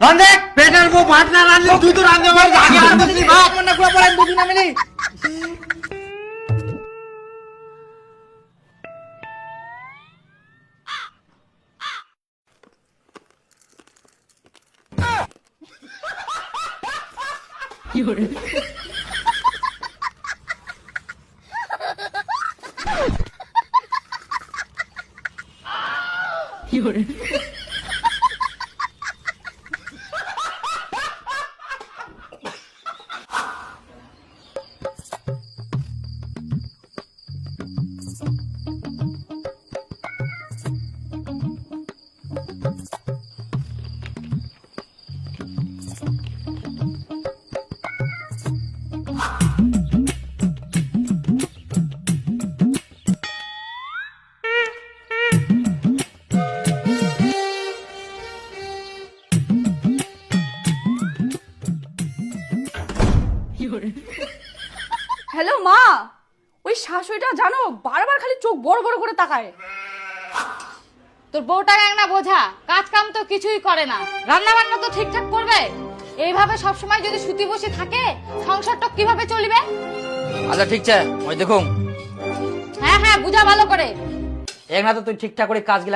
রান্ধে পেটের বউ ভাত না রান্ধলে তুই তো রান্ধতে পারিস আগে রান্ধতে দিলি ভাত না কুয়া পড়ে বুঝি না মিলি হ্যালো মা! ওই শাশুড়িটা জানো বারবার খালি চোখ বড় বড় করে তাকায়। তোর বউটা না বোঝা কাজ কাম তো কিছুই করে না। রান্না বান্না তো ঠিকঠাক করবে? এইভাবে সবসময় যদি সুতি বসে থাকে সংসারটা কীভাবে চলবে? আচ্ছা ঠিক আছে ওই দেখুন। হ্যাঁ হ্যাঁ বুঝা ভালো করে। এক না তো তুই ঠিকঠাক করে কাজ